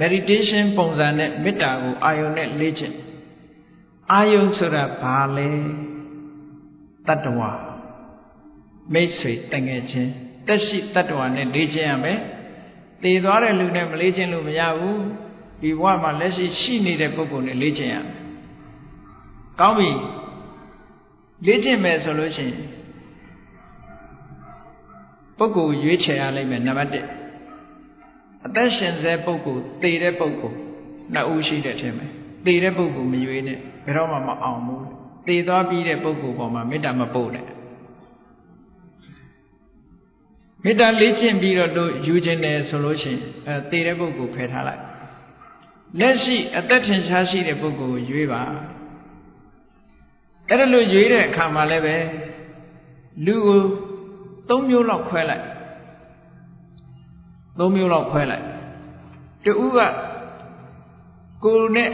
meditation ပုံစံနဲ့မေတ္တာကိုအာယုံနဲ့လေ့ကျင့်အာယုံဆိုတာဘာလဲတတ္တဝါမိတ်ဆွေတငယ်ချင်းတက်ရှိတတ္တဝါနဲ့လေ့ကျင့်ရမယ်တည်သွားတဲ့လူနဲ့မလေ့ကျင့်လို့မရဘူးဒီဘဝမှာလက်ရှိရှိနေတဲ့ပုဂ္ဂိုလ်နဲ့လေ့ကျင့်ရမယ်ကောင်းပြီလေ့ကျင့်မယ်ဆိုလို့ရှိရင်ပုဂ္ဂိုလ်ရွေးချယ်ရလိမ့်မယ်နံပါတ်1အ သက်ရှင်စေပုဂ္ဂိုလ်တည်တဲ့ပုဂ္ဂိုလ်နှစ်ဦးရှိတဲ့ထင်မယ်တည်တဲ့ပုဂ္ဂိုလ်မရွေးနဲ့ဘယ်တော့မှမအောင်ဘူးတည်သွားပြီးတဲ့ပုဂ္ဂိုလ်ပေါ်မှာမေတ္တာမပို့နဲ့မေတ္တာလေ့ကျင့်ပြီးတော့တို့ယူခြင်းတယ်ဆိုလို့ရှိရင်အဲတည်တဲ့ပုဂ္ဂိုလ်ဖယ်ထားလိုက်လက်ရှိအသက်ထင်ရှားရှိတဲ့ပုဂ္ဂိုလ်ကိုရွေးပါအဲ့ဒါလို့ရွေးတဲ့အခါမှာလည်းပဲလူကို၃မျိုးလောက်ခွဲလိုက် ၃မျိုးလောက်ခွဲလိုက်တူကကိုယ်နဲ့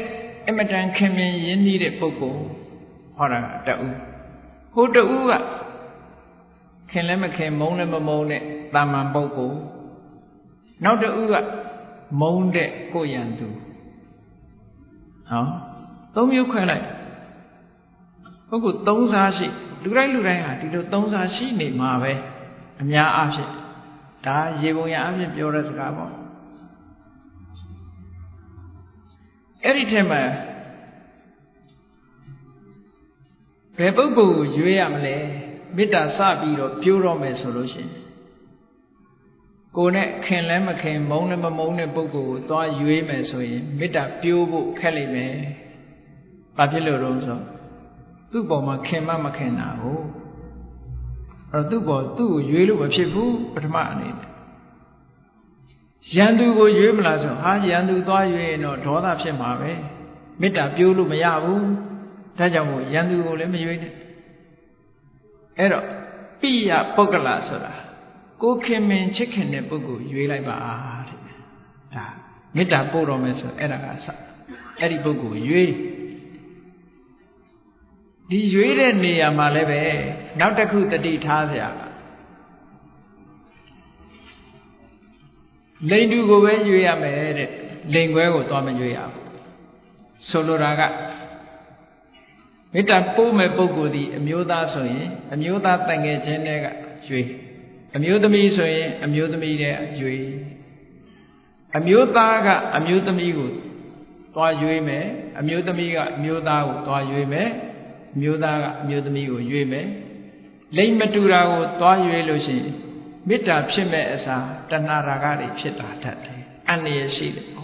အမတန်ခင်မင်ရင်းနှီးတဲ့ပုဂ္ဂိုလ်ဟောတာတူဟိုတူကခင်လည်းမခင်မုန်းလည်းမမုန်းတဲ့တာမန်ပုဂ္ဂိုလ်နောက်တူကမုန်းတဲ့ကိုရန်သူဟောသုံးမျိုးခွဲလိုက်ပုဂ္ဂိုလ်သုံးစားရှိလူတိုင်းလူတိုင်းဟာဒီလိုသုံးစားရှိနေမှာပဲအများအားဖြင့် ဒါရေပုံရအဖြစ်ပြောတဲ့စကားပေါ့အဲ့ဒီထဲမှာဘယ်ပုဂ္ဂိုလ်ကိုရွေးရမလဲမေတ္တာစပြီးတော့ပြိုးတော့မယ်ဆိုလို့ရှိရင်ကိုယ်နဲ့ခင်လဲမခင်မုန်းလည်းမမုန်းတဲ့ပုဂ္ဂိုလ်ကိုသွားရွေးမယ်ဆိုရင်မေတ္တာပြိုးဖို့ခက်လိမ့်မယ်။ဘာဖြစ်လို့တော့ဆိုသူ့ပေါ်မှာခင်မမခင်တာကို အဲ့တော့သူ့ပေါ်သူ့ကိုရွေးလို့မဖြစ်ဘူးပထမအနေနဲ့ရန်သူကိုရွေးမလားဆိုဟာရန်သူသွားရွေးရင်တော့ဒေါသဖြစ်မှာပဲမေတ္တာပြိုးလို့မရဘူးဒါကြောင့်မို့ရန်သူကိုလည်းမရွေးနဲ့အဲ့တော့ပိယပုဂ္ဂလဆိုတာကိုခင်မင်ချစ်ခင်တဲ့ပုဂ္ဂိုလ်ရွေးလိုက်ပါတဲ့ဒါမေတ္တာပို့တော်မယ်ဆိုအဲ့ဒါကစအဲ့ဒီပုဂ္ဂိုလ်ရွေး ဒီရွေးတဲ့နေရာမှာလည်းပဲနောက်တစ်ခုတတိထားစရာလိန်တူကိုပဲရွေးရမယ်တဲ့လိန်ခွဲကိုသွားမရွေးရဘူးဆိုလိုတာကမေတ္တာပို့မဲ့ပုဂ္ဂိုလ်ဒီအမျိုးသားဆိုရင်အမျိုးသားတန်ငယ်ချင်းတွေကရွေးအမျိုးသမီးဆိုရင်အမျိုးသမီးတဲ့ရွေးအမျိုးသားကအမျိုးသမီးကိုသွားရွေးမယ်အမျိုးသမီးကအမျိုးသားကိုသွားရွေးမယ် မျိုးသားကအမျိုးသမီးကိုရွေးမယ်လိမ့်မတူတာကိုသွားရွေးလို့ရှိရင်မေတ္တာဖြစ်မဲ့အစားတဏှာရာဂတွေဖြစ်တာတတ်တယ်အန္တရာယ်ရှိတယ်ဟ